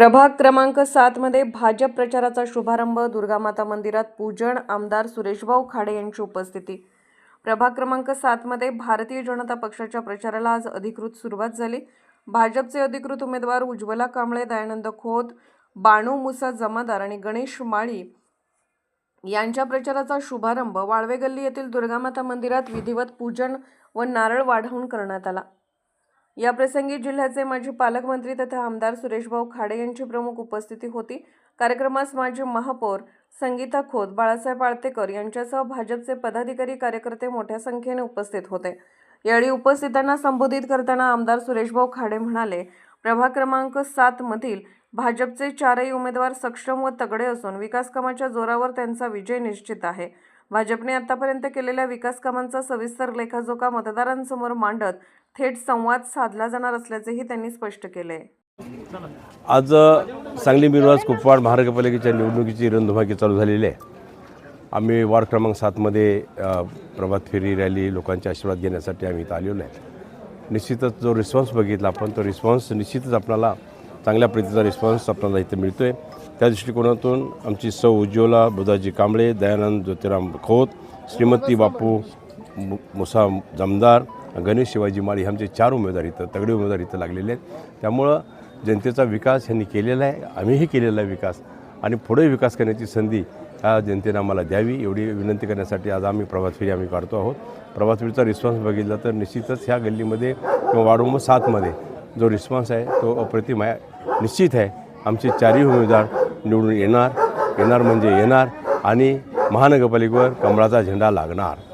प्रभाग क्रमांक सातमध्ये भाजप प्रचाराचा शुभारंभ दुर्गामाता मंदिरात पूजन आमदार सुरेशभाऊ खाडे यांची उपस्थिती. प्रभाग क्रमांक सातमध्ये भारतीय जनता पक्षाच्या प्रचाराला आज अधिकृत सुरुवात झाली. भाजपचे अधिकृत उमेदवार उज्ज्वला कांबळे दयानंद खोत बाणू मुसा जमादार आणि गणेश माळी यांच्या प्रचाराचा शुभारंभ वाळवे गल्ली येथील दुर्गामाता मंदिरात विधिवत पूजन व नारळ वाढवून करण्यात आला. या प्रसंगी जिल्ह्याचे माजी पालकमंत्री तथा आमदार सुरेशभाऊ खाडे यांची प्रमुख उपस्थिती होती. कार्यक्रमास माजी महापौर संगीता खोत बाळासाहेब आळतेकर यांच्यासह भाजपचे पदाधिकारी कार्यकर्ते मोठ्या संख्येने उपस्थित होते. यावेळी उपस्थितांना संबोधित करताना आमदार सुरेशभाऊ खाडे म्हणाले प्रभाग क्रमांक सात मधील भाजपचे चारही उमेदवार सक्षम व तगडे असून विकास कामाच्या जोरावर त्यांचा विजय निश्चित आहे. भाजपने आतापर्यंत केलेल्या विकास कामांचा सविस्तर लेखाजोखा मतदारांसमोर मांडत थेट संवाद साधला जाणार असल्याचेही त्यांनी स्पष्ट केले. आज सांगली मिरवाज कुपवाड महानगरपालिकेच्या निवडणुकीची रणधुमाकी चालू झालेली आहे. आम्ही वार्ड क्रमांक सातमध्ये प्रभात फेरी रॅली लोकांचे आशीर्वाद घेण्यासाठी आम्ही इथं आलेलो आहे. निश्चितच जो रिस्पॉन्स बघितला आपण तो रिस्पॉन्स निश्चितच आपल्याला चांगल्या प्रतीचा रिस्पॉन्स आपल्याला इथं मिळतो आहे त्या दृष्टिकोनातून आमची सौ उज्ज्वला बुधाजी कांबळे दयानंद ज्योतिराम खोत श्रीमती बापू मु मुसा जमदार गणेश शिवाजी माळी आमचे चार उमेदवार इथं तगडे उमेदवार इथं लागलेले आहेत. त्यामुळं जनतेचा विकास ह्यांनी केलेला आहे. आम्हीही केलेला आहे विकास. आणि पुढे विकास करण्याची संधी ह्या जनतेनं आम्हाला द्यावी. एवढी विनंती करण्यासाठी आज आम्ही प्रभात फेरी आम्ही काढतो आहोत. प्रभात फेरीचा रिस्पॉन्स बघितला तर निश्चितच ह्या गल्लीमध्ये किंवा वार्ड सातमध्ये जो रिस्पॉन्स आहे तो अप्रतिम आहे. निश्चित आहे. आमचे चारही उमेदवार निवडून येणार. येणार म्हणजे येणार आणि महानगरपालिकेवर कमळाचा झेंडा लागणार.